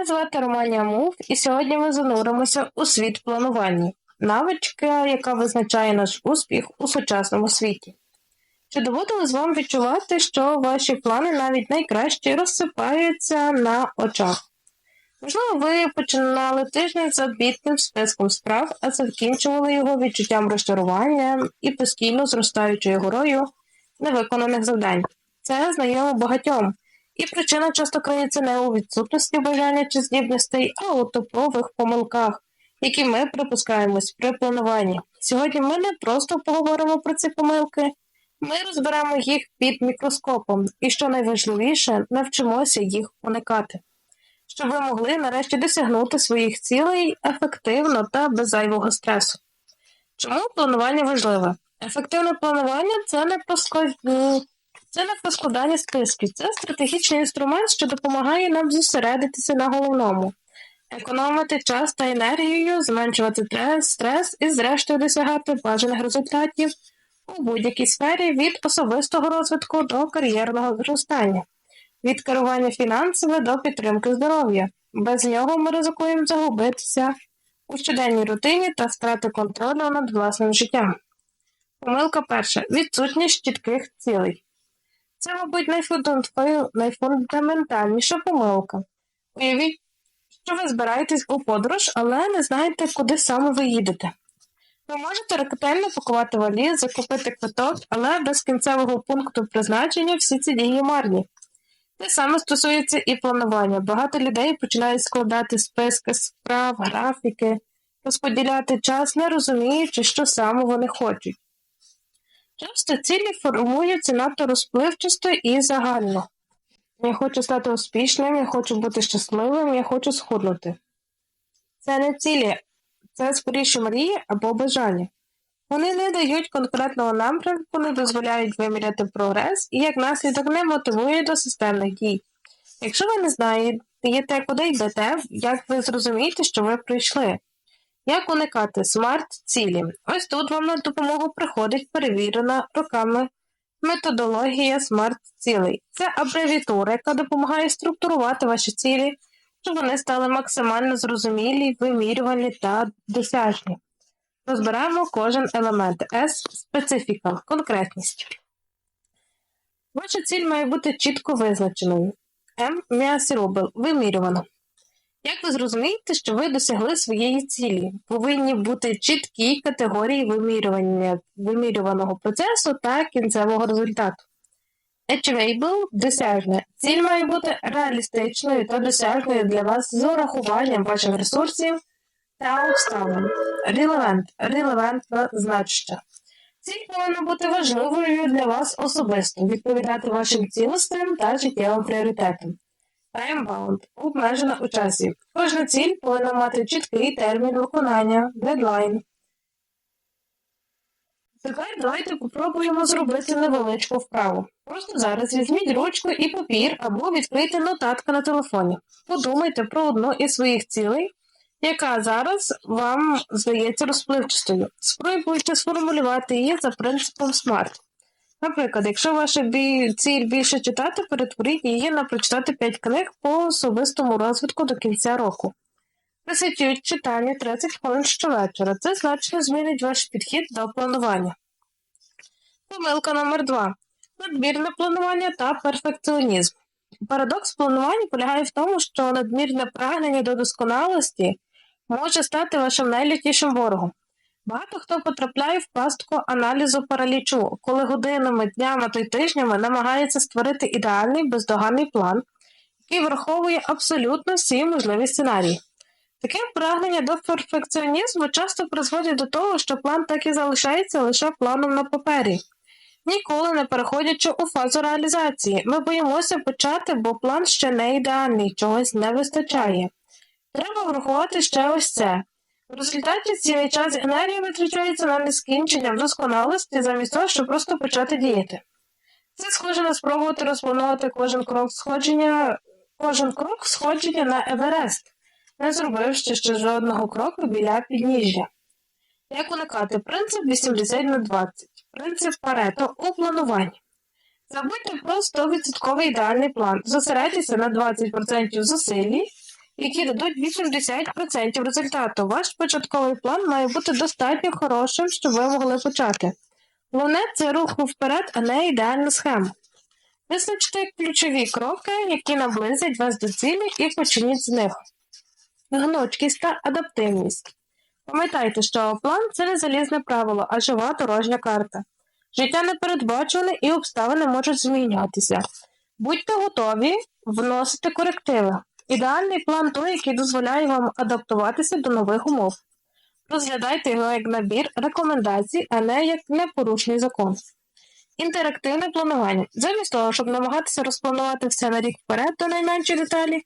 Мене звати Романія Мув, і сьогодні ми зануримося у світ планування, навичка, яка визначає наш успіх у сучасному світі. Чи доводилось вам відчувати, що ваші плани навіть найкращі розсипаються на очах? Можливо, ви починали тиждень з обітним списком справ, а закінчували його відчуттям розчарування і постійно зростаючою горою невиконаних завдань. Це знайомо багатьом. І причина часто криється не у відсутності бажання чи здібностей, а у топових помилках, які ми припускаємось при плануванні. Сьогодні ми не просто поговоримо про ці помилки, ми розберемо їх під мікроскопом і, що найважливіше, навчимося їх уникати, щоб ви могли нарешті досягнути своїх цілей ефективно та без зайвого стресу. Чому планування важливе? Ефективне планування це не про це не про списків, це стратегічний інструмент, що допомагає нам зосередитися на головному, економити час та енергію, зменшувати стрес і, зрештою, досягати бажаних результатів у будь-якій сфері від особистого розвитку до кар'єрного зростання, від керування фінансами до підтримки здоров'я. Без нього ми ризикуємо загубитися у щоденній рутині та втрати контролю над власним життям. Помилка перша відсутність чітких цілей. Це, мабуть, найфундаментальніша помилка. Уявіть, що ви збираєтесь у подорож, але не знаєте, куди саме ви їдете. Ви можете ретельно пакувати валіз, закупити квиток, але без кінцевого пункту призначення всі ці дії марні. Те саме стосується і планування. Багато людей починають складати списки справ, графіки, розподіляти час, не розуміючи, що саме вони хочуть. Часто цілі формуються надто розпливчасто і загально. Я хочу стати успішним, я хочу бути щасливим, я хочу схуднути. Це не цілі, це скоріше мрії або бажання. Вони не дають конкретного напрямку, не дозволяють виміряти прогрес і, як наслідок, не мотивують до системних дій. Якщо ви не знаєте, куди йдете, як ви зрозумієте, що ви прийшли? Як уникати смарт-цілі? Ось тут вам на допомогу приходить перевірена роками методологія смарт-цілей. Це абревіатура, яка допомагає структурувати ваші цілі, щоб вони стали максимально зрозумілі, вимірювані та досяжні. Розбираємо кожен елемент S специфіка, конкретність. Ваша ціль має бути чітко визначеною. М м'ясіробил вимірювано. Як ви зрозумієте, що ви досягли своєї цілі? Повинні бути чіткі категорії вимірювання вимірюваного процесу та кінцевого результату. Achievable – досяжне. Ціль має бути реалістичною та досяжною для вас з урахуванням ваших ресурсів та обставин. Relevant – релевантна значуща. Ціль повинна бути важливою для вас особисто, відповідати вашим цілостям та життєвим пріоритетам. Таймбаунд обмежена у часі. Кожна ціль повинна мати чіткий термін виконання, дедлайн. Тепер давайте попробуємо зробити невеличку вправу. Просто зараз візьміть ручку і папір або відкрийте нотатку на телефоні. Подумайте про одну із своїх цілей, яка зараз вам здається розпливчастою. Спробуйте сформулювати її за принципом SMART. Наприклад, якщо ваша ціль більше читати, перетворіть її на прочитати 5 книг по особистому розвитку до кінця року. Присвятіть читання 30 хвилин щовечора. Це значно змінить ваш підхід до планування. Помилка номер 2 Надмірне планування та перфекціонізм. Парадокс планування полягає в тому, що надмірне прагнення до досконалості може стати вашим найлютішим ворогом. Багато хто потрапляє в пастку аналізу паралічу, коли годинами, днями та й тижнями намагається створити ідеальний бездоганний план, який враховує абсолютно всі можливі сценарії. Таке прагнення до перфекціонізму часто призводить до того, що план так і залишається лише планом на папері. Ніколи не переходячи у фазу реалізації, ми боїмося почати, бо план ще не ідеальний, чогось не вистачає. Треба врахувати ще ось це. В результаті цілий час енергія витрачається на нескінчення досконалості, замість того, щоб просто почати діяти. Це схоже на спробувати розпланувати кожен крок сходження, кожен крок сходження на Еверест, не зробивши ще жодного кроку біля підніжжя. Як уникати принцип 80 на 20, принцип Парето у плануванні. Забудьте про 100% ідеальний план, зосередьтеся на 20% зусиллі які дадуть 80% результату. Ваш початковий план має бути достатньо хорошим, щоб ви могли почати. Головне це рух вперед, а не ідеальна схема. Визначте ключові кроки, які наблизять вас до цілі, і почніть з них. Гнучкість та адаптивність. Пам'ятайте, що план це не залізне правило, а жива дорожня карта. Життя непередбачене і обставини можуть змінятися. Будьте готові вносити корективи. Ідеальний план той, який дозволяє вам адаптуватися до нових умов. Розглядайте його як набір рекомендацій, а не як непорушний закон. Інтерактивне планування. Замість того, щоб намагатися розпланувати все на рік вперед до найменшої деталі,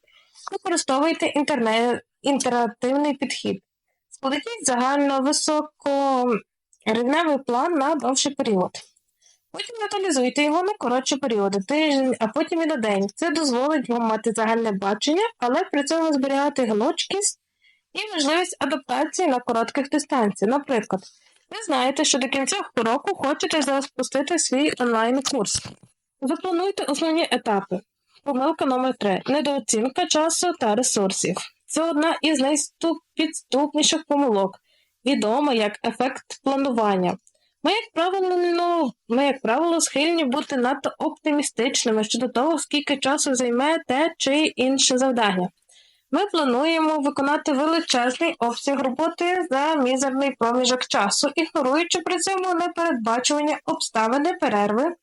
використовуйте інтерне... інтерактивний підхід. Складіть загально високорівневий план на довший період. Потім деталізуйте його на коротші періоди, тиждень, а потім і на день. Це дозволить вам мати загальне бачення, але при цьому зберігати гнучкість і можливість адаптації на коротких дистанціях. Наприклад, ви знаєте, що до кінця року хочете запустити свій онлайн-курс. Заплануйте основні етапи. Помилка номер 3 недооцінка часу та ресурсів. Це одна із найпідступніших помилок, відома як ефект планування. Ми, як правило, ну, ми, як правило, схильні бути надто оптимістичними щодо того, скільки часу займе те чи інше завдання. Ми плануємо виконати величезний обсяг роботи за мізерний проміжок часу, ігноруючи при цьому непередбачувані обставини перерви,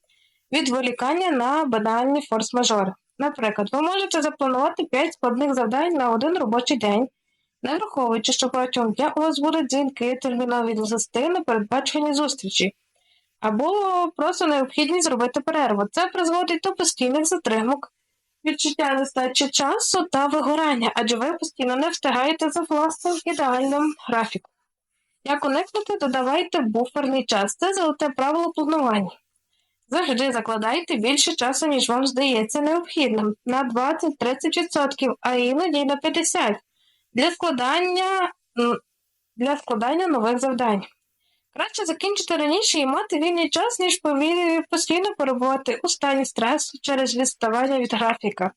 відволікання на банальні форс-мажори. Наприклад, ви можете запланувати 5 складних завдань на один робочий день, не враховуючи, що протягом дня у вас будуть дзвінки, термінові листи, непередбачені зустрічі, або просто необхідність зробити перерву. Це призводить до постійних затримок відчуття нестачі часу та вигорання, адже ви постійно не встигаєте за власним ідеальним графіком. Як уникнути, додавайте буферний час. Це золоте правило планування. Завжди закладайте більше часу, ніж вам здається необхідним, на 20-30%, а іноді на 50% для складання, для складання нових завдань. Краще закінчити раніше і мати вільний час, ніж постійно перебувати у стані стресу через відставання від графіка.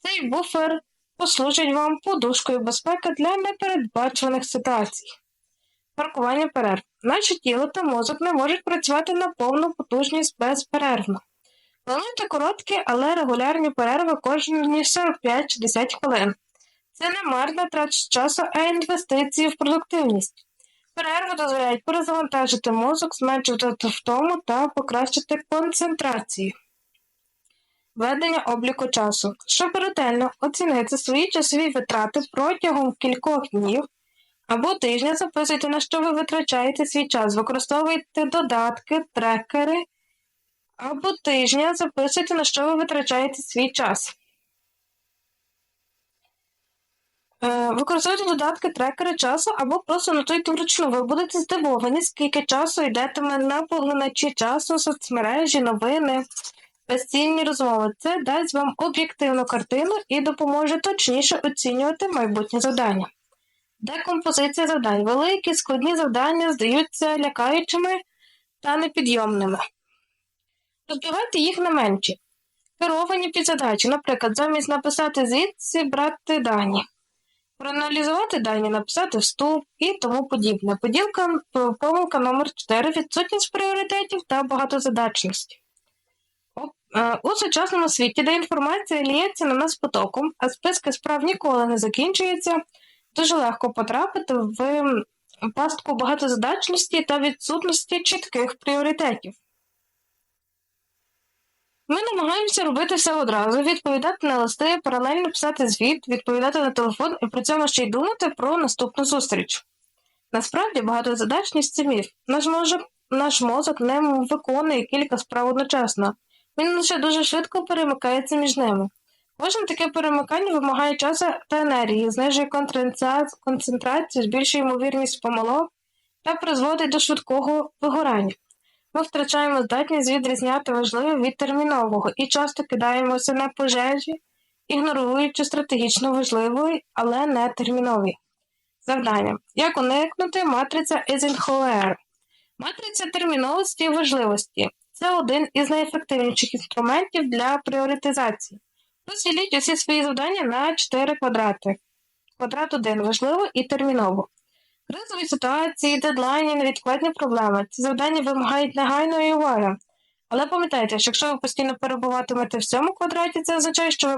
Цей буфер послужить вам подушкою безпеки для непередбачених ситуацій. Паркування перерв. Наше тіло та мозок не можуть працювати на повну потужність безперервно. Плануйте короткі, але регулярні перерви кожні 45-60 хвилин. Це не марна трата часу, а інвестиції в продуктивність. Перерви дозволяють перезавантажити мозок, зменшити втому та покращити концентрацію. Ведення обліку часу. Щоб ретельно оцінити свої часові витрати протягом кількох днів або тижня, записуйте, на що ви витрачаєте свій час, використовуйте додатки, трекери або тижня, записуйте, на що ви витрачаєте свій час. Е, використовуйте додатки трекери часу або просто нотуйте вручну. Ви будете здивовані, скільки часу йдетиме на поглиначі часу, соцмережі, новини, безцільні розмови. Це дасть вам об'єктивну картину і допоможе точніше оцінювати майбутнє завдання. Декомпозиція завдань. Великі складні завдання здаються лякаючими та непідйомними. Розбивайте їх на менші. Керовані під задачі, наприклад, замість написати звіт, зібрати дані проаналізувати дані, написати вступ і тому подібне. Поділка помилка номер 4 відсутність пріоритетів та багатозадачність. Е, у сучасному світі, де інформація ліється на нас потоком, а списки справ ніколи не закінчуються, дуже легко потрапити в пастку багатозадачності та відсутності чітких пріоритетів. Ми намагаємося робити все одразу, відповідати на листи, паралельно писати звіт, відповідати на телефон і при цьому ще й думати про наступну зустріч. Насправді багатозадачність це міф. Наш мозок, наш мозок не виконує кілька справ одночасно, він лише дуже швидко перемикається між ними. Кожне таке перемикання вимагає часу та енергії, знижує концентрацію, збільшує ймовірність помилок та призводить до швидкого вигорання. Ми втрачаємо здатність відрізняти важливе від термінового і часто кидаємося на пожежі, ігноруючи стратегічно важливий, але не терміновий. Завдання. Як уникнути матриця Eisenhower? Матриця терміновості і важливості це один із найефективніших інструментів для пріоритизації. Розділіть усі свої завдання на 4 квадрати. Квадрат 1 важливо і терміново. Кризові ситуації, дедлайні, невідкладні проблеми. Ці завдання вимагають негайної уваги. Але пам'ятайте, що якщо ви постійно перебуватимете в цьому квадраті, це означає, що ви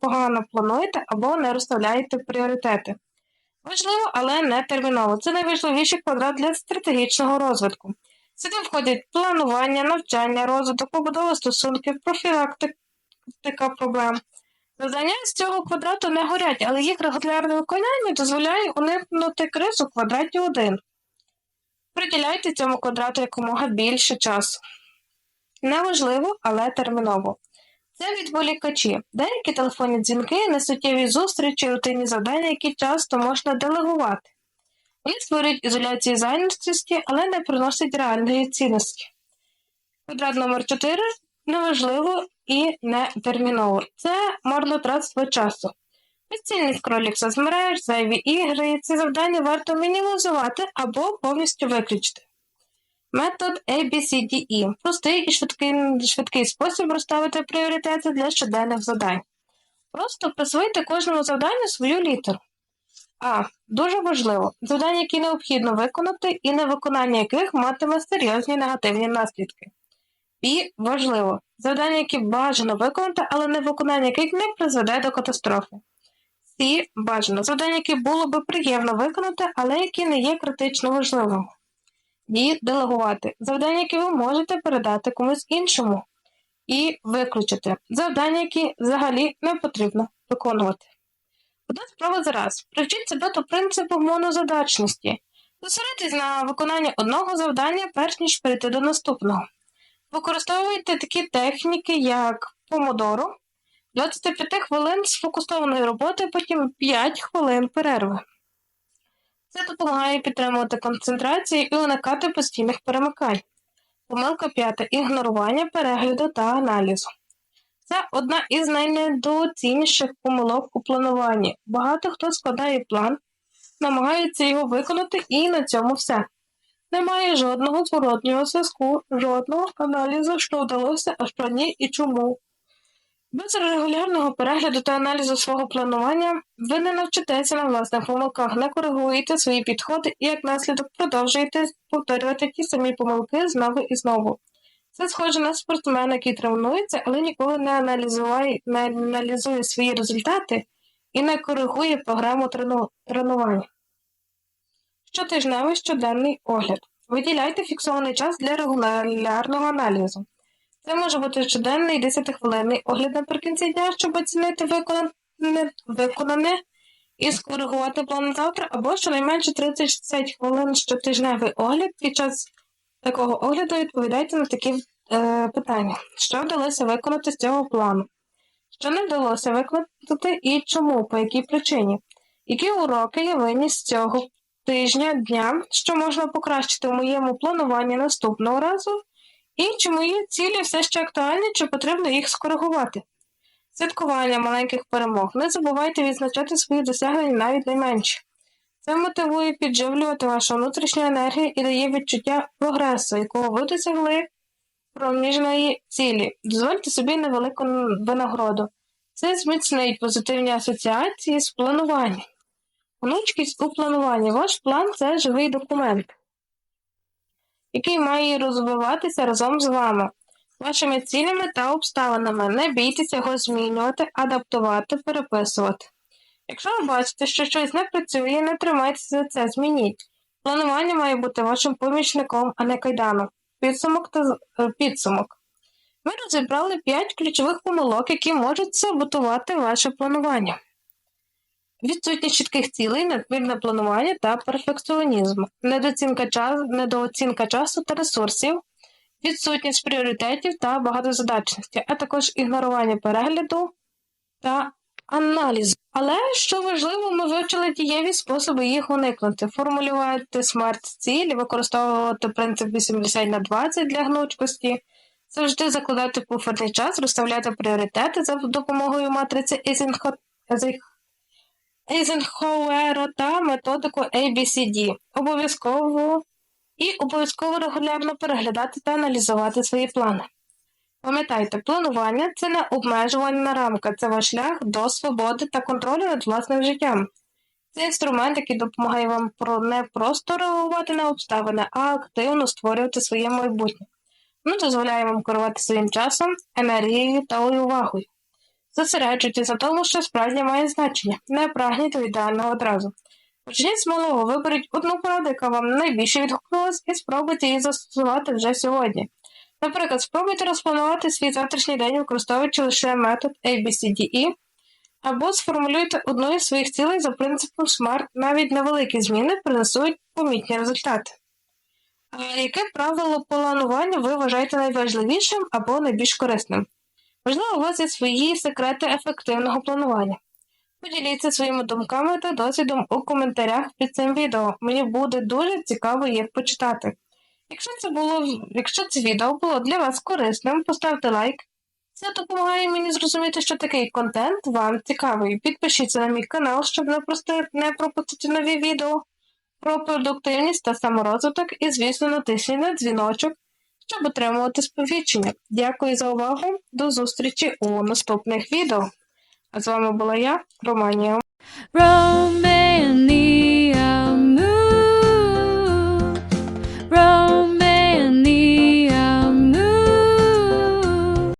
погано плануєте або не розставляєте пріоритети. Важливо, але не терміново. Це найважливіший квадрат для стратегічного розвитку. Сюди входять планування, навчання, розвиток, побудова стосунків, профілактика проблем. Завдання з цього квадрату не горять, але їх регулярне виконання дозволяє уникнути криз у квадраті 1. Приділяйте цьому квадрату якомога більше часу. Неважливо, але терміново. Це відволікачі. Деякі телефонні дзвінки, несуттєві зустрічі, рутинні завдання, які часто можна делегувати. Вони створюють ізоляцію зайнятості, але не приносять реальної цінності. Квадрат номер 4 неважливо і не терміново. Це марнотратство часу. Безцільний скролік соцмереж, зайві ігри, ці завдання варто мінімізувати або повністю виключити. Метод ABCDE – простий і швидкий, швидкий спосіб розставити пріоритети для щоденних завдань. Просто присвоїти кожному завданню свою літеру. А. Дуже важливо завдання, які необхідно виконати, і невиконання яких матиме серйозні негативні наслідки. І важливо завдання, які бажано виконати, але невиконання яких не призведе до катастрофи. Сі бажано завдання, які було би приємно виконати, але які не є критично важливими. І делегувати завдання, які ви можете передати комусь іншому, і виключити завдання, які взагалі не потрібно виконувати. Одна справа зараз. Привчіть себе до принципу монозадачності. Зосередьтесь на виконанні одного завдання, перш ніж перейти до наступного. Використовуйте такі техніки, як помодоро, 25 хвилин сфокусованої роботи, потім 5 хвилин перерви. Це допомагає підтримувати концентрацію і уникати постійних перемикань. Помилка п'ята ігнорування перегляду та аналізу. Це одна із найнедооцінніших помилок у плануванні. Багато хто складає план, намагається його виконати і на цьому все. Немає жодного зворотнього зв'язку, жодного аналізу, що вдалося, а що ні і чому. Без регулярного перегляду та аналізу свого планування ви не навчитеся на власних помилках, не коригуєте свої підходи і як наслідок продовжуєте повторювати ті самі помилки знову і знову. Це схоже на спортсмена, який тренується, але ніколи не аналізує, не аналізує свої результати і не коригує програму трену, тренування. Щотижневий щоденний огляд. Виділяйте фіксований час для регулярного аналізу. Це може бути щоденний 10-хвилинний огляд наприкінці дня, щоб оцінити виконане, виконане і скоригувати план завтра, або щонайменше 30-60 хвилин щотижневий огляд. Під час такого огляду відповідайте на такі е, питання: що вдалося виконати з цього плану, що не вдалося виконати і чому, по якій причині, які уроки я виніс з цього тижня, дня, що можна покращити в моєму плануванні наступного разу. І чи мої цілі все ще актуальні, чи потрібно їх скоригувати? Святкування маленьких перемог. Не забувайте відзначати свої досягнення навіть найменші. Це мотивує підживлювати вашу внутрішню енергію і дає відчуття прогресу, якого ви досягли проміжної цілі. Дозвольте собі невелику винагороду. Це зміцнить позитивні асоціації з плануванням. Гнучкість у плануванні. Ваш план це живий документ який має розвиватися разом з вами, вашими цілями та обставинами. Не бійтеся його змінювати, адаптувати, переписувати. Якщо ви бачите, що щось не працює, не тримайтеся за це, змініть. Планування має бути вашим помічником, а не кайданом. Підсумок та е, підсумок. Ми розібрали 5 ключових помилок, які можуть саботувати ваше планування відсутність чітких цілей, надмірне планування та перфекціонізм, недооцінка, час, недооцінка часу та ресурсів, відсутність пріоритетів та багатозадачності, а також ігнорування перегляду та аналізу. Але що важливо, ми вивчили дієві способи їх уникнути, формулювати смарт-цілі, використовувати принцип 80 на 20 для гнучкості. Завжди закладати буферний час, розставляти пріоритети за допомогою матриці Eisenhower Ейзенхоуера та методику ABCD. Обов'язково і обов'язково регулярно переглядати та аналізувати свої плани. Пам'ятайте, планування це не обмежувальна рамка, це ваш шлях до свободи та контролю над власним життям. Це інструмент, який допомагає вам не просто реагувати на обставини, а активно створювати своє майбутнє. Він дозволяє вам керувати своїм часом, енергією та увагою. Зосереджуйтесь на тому, що справді має значення, не прагніть до ідеального одразу. Почніть з малого, виберіть одну пораду, яка вам найбільше відгукнулась, і спробуйте її застосувати вже сьогодні. Наприклад, спробуйте розпланувати свій завтрашній день, використовуючи лише метод ABCDE, або сформулюйте одну із своїх цілей за принципом SMART, навіть невеликі зміни принесуть помітні результати. А яке правило планування ви вважаєте найважливішим або найбільш корисним? Можливо, у вас є свої секрети ефективного планування. Поділіться своїми думками та досвідом у коментарях під цим відео. Мені буде дуже цікаво їх почитати. Якщо це було, якщо це відео було для вас корисним, поставте лайк. Це допомагає мені зрозуміти, що такий контент вам цікавий. Підпишіться на мій канал, щоб не, просто, не пропустити нові відео про продуктивність та саморозвиток, і, звісно, натисніть на дзвіночок, щоб отримувати сповіщення. Дякую за увагу. До зустрічі у наступних відео. А з вами була я, Романія.